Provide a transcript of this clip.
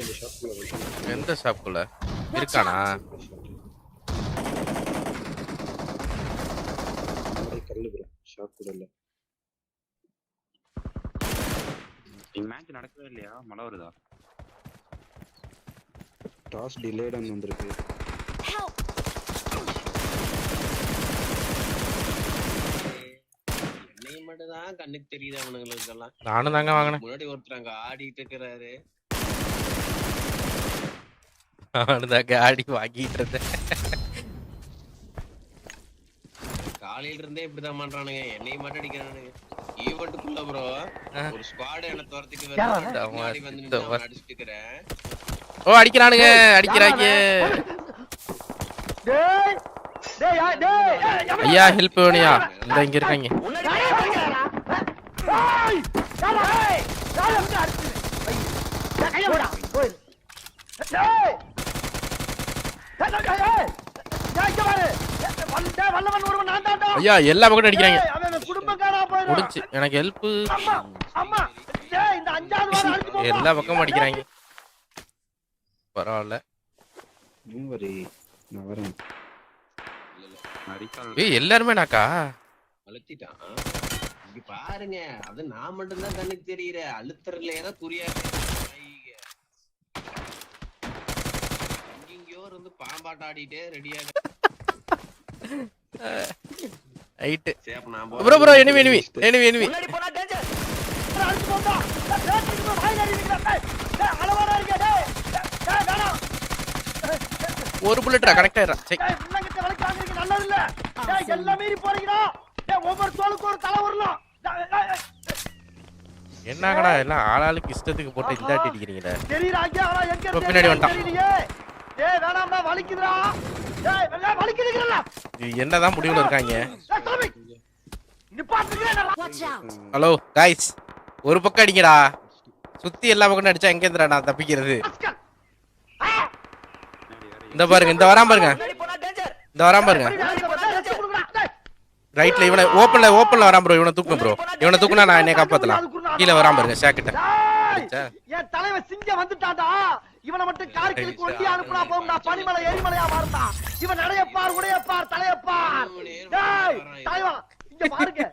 இந்த ஷாப்புக்குள்ள வந்து எந்த ஷாப்புக்குள்ள இருக்கானா? கல்லு ப்ரோ ஷாப் கூட இல்ல. மேட்ச் நடக்கவே இல்லையா? மழை வருதா? டாஸ் டிலேடன் வந்திருக்கு. Help! என்னையும் மட்டும் தான் கண்ணுக்கு தெரியுது அவனுங்களுக்கு எல்லாம் நானும் தாங்க வாங்கினேன். முன்னாடி ஒருத்தர் அங்க ஆடிட்டு இருக்கிறாரு. நானும் தாங்க ஆடி வாங்கிட்டு இருந்தேன் காலையில இருந்தே இப்படிதான் பண்றானுங்க என்னையும் மட்டும் அடிக்கிறானுங்க ஈவெண்ட்டுக்குள்ள ப்ரோ ஒரு ஸ்குவாட் என்ன துரத்திட்டு? வருது வந்து நின்னு அவனை அடிச்சிட்டு இருக்கிறேன் ஓ அடிக்கிறானுங்க அடிக்கிறாங்க டேய் டேய் யா- டேய் ஏய், எவன் ஐயா ஹெல்ப் வேணுயா இந்த இங்க இருக்காங்க. டேய். ஐயா எல்லா பக்கம் அடிக்கிறாங்க. முடிச்சு எனக்கு ஹெல்ப். எல்லா பக்கமும் அடிக்கிறாங்க. பரவாயில்ல. ஏய் எல்லாருமே நாக்கா? அழுத்திட்டான். பாருங்க. அது நான் மட்டும் தான் கண்ணுக்கு தெரியுற. அழுத்துறதுல ஏதோ குறியா பாம்பாட்டம் ஆடிட்டே ரெடியா நான் bro bro enemy enemy enemy enemy. ஒரு புல்லட்ரா கனெக்ட் ஆயிடுறான் சரி. நல்லது இல்ல. டேய், எல்லாம் மீறி போறீங்கடா. டேய், ஒவ்வொரு தோளுக்கு ஒரு தலை வரலாம். என்னங்கடா எல்லாம் ஆளாளுக்கு இஷ்டத்துக்கு போட்டு இல்லாட்டி அடிக்கிறீங்களே தெரியுறாங்க, ஆனா எங்க பின்னாடி வந்துட்டான். டேய், வேணாம்டா, வலிக்குதுடா. டேய், என்னதான் முடிவுல இருக்காங்க! ஹலோ காய்ஸ் ஒரு பக்கம் அடிங்கடா. சுத்தி எல்லா பக்கம் அடிச்சா எங்க இருந்துடா நான் தப்பிக்கிறது? இந்த பாருங்க இந்த வராம பாருங்க. இந்த வராம பாருங்க. ரைட்ல இவனை ஓப்பன்ல ஓப்பன்ல வராம ப்ரோ இவனை தூக்கணும் ப்ரோ இவனை தூக்குனா நான் என்னை காப்பாத்தலாம். கீழே வராம பாருங்க ஷாக்கிட்ட? என் தலைவன் சிங்கம் வந்துட்டான்டா. இவனை மட்டும் கார்கிலுக்கு ஒண்டி அனுப்புனா போகும்டா பனிமலை எரிமலையா மாறும்டா. இவன் நடையப்பார் உடையப்பார் தலையப்பார். தலைவா இங்க பாருங்க.